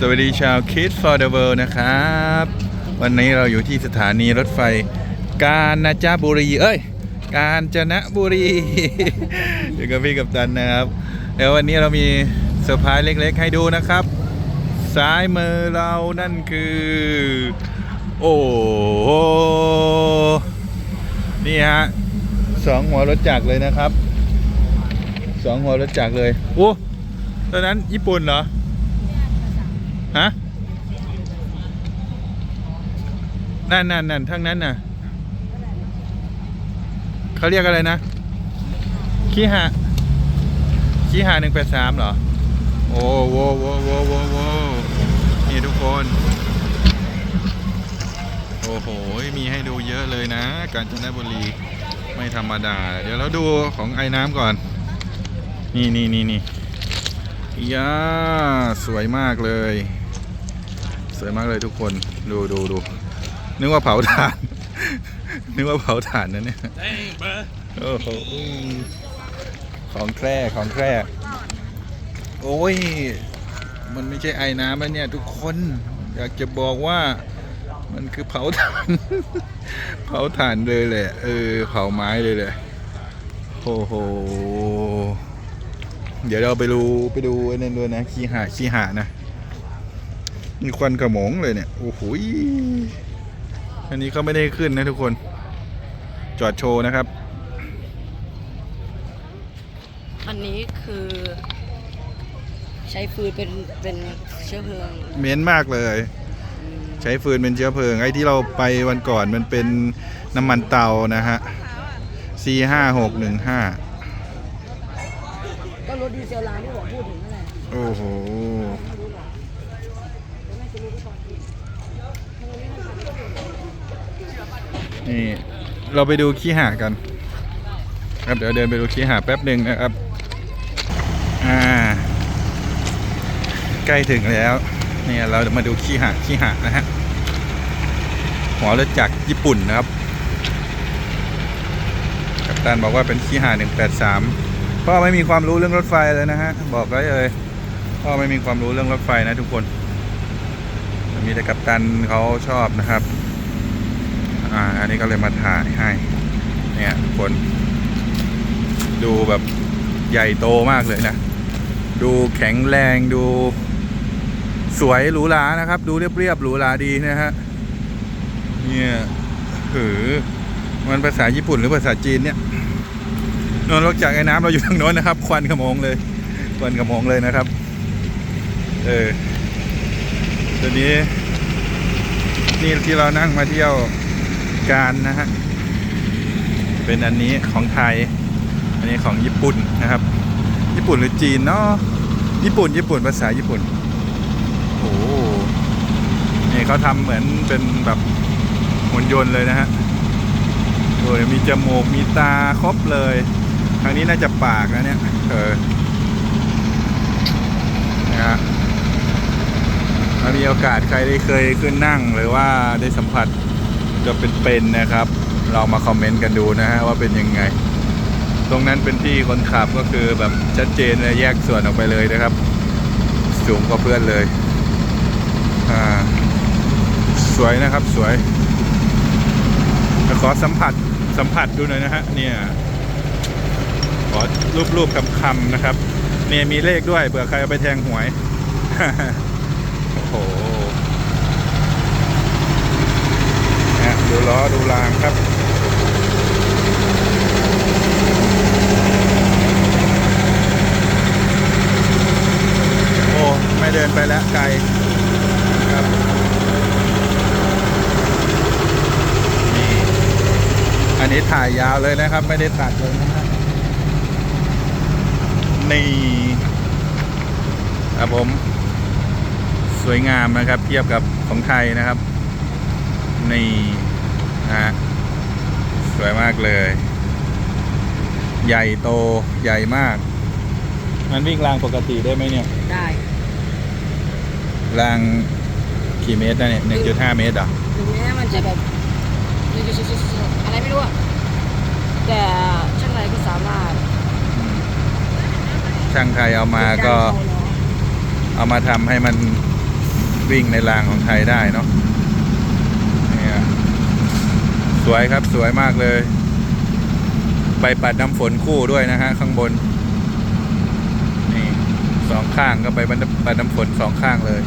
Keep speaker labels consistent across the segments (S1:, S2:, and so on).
S1: สวัสดีชาว Kids for the World นะครับ วันนี้เราอยู่ที่สถานีรถไฟ กาญจนบุรี เอ้ย กาญจนบุรีอยู่กับพี่กับตันนะครับเดี๋ยววันนี้เรามีเซอร์ไพรส์เล็ก ๆ ให้ดูนะครับ ซ้ายมือเรานั่นคือ โอ้โหนี่ฮะสองหัวรถจักรเลยนะครับสองหัวรถจักรเลยโอ้ตอนนั้นญี่ปุ่นเหรอ ฮะนั่นนั่นนั่นทั้งนั้นน่ะเขาเรียกอะไรนะขี้หะขี้หะหนึ่งแปดสามเหรอ โอ้โหโว้โว้โว้โว้นี่ทุกคน โอ้โห มีให้ดูเยอะเลยนะ กาญจนบุรี ไม่ธรรมดา เดี๋ยวเราดูของไอ้น้ำก่อน นี่นี่นี่นี่ ย่าสวยมากเลย สวยมากเลยทุกคนดูดูดูนึกว่าเผาถ่าน นึกว่าเผาถ่านนะเนี่ยโอ้โหของแคร่ของแคร่โอ้ย มันไม่ใช่ไอ้น้ำแล้วเนี่ย ทุกคนอยากจะบอกว่ามันคือเผาถ่าน เผาถ่านเลยแหละ เออ เผาไม้เลยแหละโอ้โห เดี๋ยวเราไปดูไปดูไอ้นั่นด้วยนะขี้หาขี้หานะมีควันกระหมงเลยเนี่ยโอ้โหยอันนี้เขาไม่ได้ขึ้นนะทุกคน จอดโชว์นะครับ
S2: อันนี้คือ ใช้ฟืนเป็นเป็นเชื้อเพลิง
S1: เหม็นมากเลย ใช้ฟืนเป็นเชื้อเพลิงไอ้ที่เราไปวันก่อนมันเป็นน้ำมันเตานะฮะ C ห้าหกหนึ่งห้า
S2: ก็รถ ดีเซลราที่ผมพูดถึงนั่นแหละ
S1: โอ้โหนี่เราไปดูขี้หากันครับเดี๋ยวเดินไปดูขี้หาแป๊บหนึ่งนะครับ อ่า ใกล้ถึงแล้ว เนี่ยเรามาดูขี้หาขี้หานะฮะหัวรถจักญี่ปุ่นนะครับกัปตันบอกว่าเป็นขี้หา183 พ่อไม่มีความรู้เรื่องรถไฟเลยนะฮะ บอกไว้เลยพ่อไม่มีความรู้เรื่องรถไฟนะทุกคน มีแต่กัปตันเขาชอบนะครับ อ่า อันนี้ก็เลยมาถ่ายให้ เนี่ยคน ดูแบบใหญ่โตมากเลยนะ ดูแข็งแรงดู สวยหรูหรานะครับ ดูเรียบๆหรูหราดีนะฮะ เนี่ยหือมันภาษาญี่ปุ่นหรือภาษาจีนเนี่ย นนรกจากไอ้น้ำเราอยู่ทางโน้นนะครับ ควันขโมงเลย ควันขโมงเลยนะครับ เออตัวนี้ นี่ที่เรานั่งมาเที่ยวการนะฮะ เป็นอันนี้ของไทย อันนี้ของญี่ปุ่นนะครับ ญี่ปุ่นหรือจีนเนาะ ญี่ปุ่น ญี่ปุ่นภาษาญี่ปุ่น โอ้โหนี่เขาทำเหมือนเป็นแบบหุ่นยนต์เลยนะฮะโอ้ยมีจมูกมีตาครบเลย ทางนี้น่าจะปากนะเนี่ย เออนะฮะถ้ามีโอกาสใครได้เคยขึ้นนั่งหรือว่าได้สัมผัสจะเป็นๆนนะครับ เรามาคอมเมนต์กันดูนะฮะว่าเป็นยังไง ตรงนั้นเป็นที่คนขับก็คือแบบชัดเจนเลยแยกส่วนออกไปเลยนะครับ สูงกว่าเพื่อนเลย อ่า สวยนะครับสวยขอสัมผัสสัมผัสดูหน่อยนะฮะเนี่ย ขอรูปรูปคำคำๆนะครับเนี่ยมีเลขด้วยเผื่อใครเอาไปแทงหวย โอ้โหเนี่ยดูล้อดูรางครับโอ้ไม่เดินไปแล้วไกลครับนี่อันนี้ถ่ายยาวเลยนะครับ ไม่ได้ตัดเลยนะฮะ นี่ครับผมสวยงามนะครับ เทียบกับของไทยนะครับ นี่นะฮะสวยมากเลย ใหญ่โตใหญ่มาก มันวิ่งรางปกติได้ไหมเนี่ย
S2: ได้
S1: รางกี่เมตรนะเนี่ยหนึ่งจุดห้าเมตรเหรอ
S2: ถึงแม้มันจะแบบอะไรไม่รู้อะแต่ช่างไรก็สามารถ
S1: อืม ช่างไทยเอามาก็เอามาทำให้มันวิ่งในรางของไทยได้เนาะเนี่ยสวยครับสวยมากเลย ไปปัดน้ำฝนคู่ด้วยนะฮะข้างบน นี่สองข้างก็ไปปัดน้ำฝนสองข้างเลย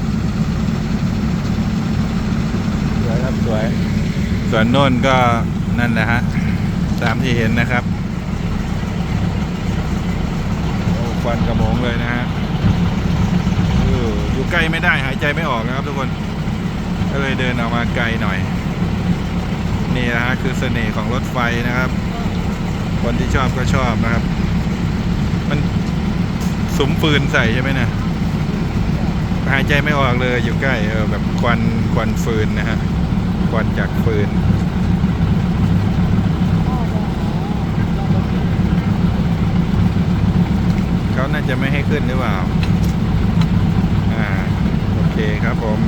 S1: สวยครับสวย ส่วนโน่นก็นั่นนะฮะ ตามที่เห็นนะครับ โอ้ ควันกระมงเลยนะฮะอยู่ใกล้ไม่ได้หายใจไม่ออกนะครับทุกคน ก็เลยเดินออกมาไกลหน่อย นี่นะฮะคือเสน่ห์ของรถไฟนะครับ คนที่ชอบก็ชอบนะครับ มันสมฟืนใส่ใช่ไหมนะหายใจไม่ออกเลยอยู่ใกล้เออแบบควันควันฟืนนะฮะควันจากฟืน เขาน่า จะไม่ให้ขึ้นหรือเปล่า อ่า โอเคครับผม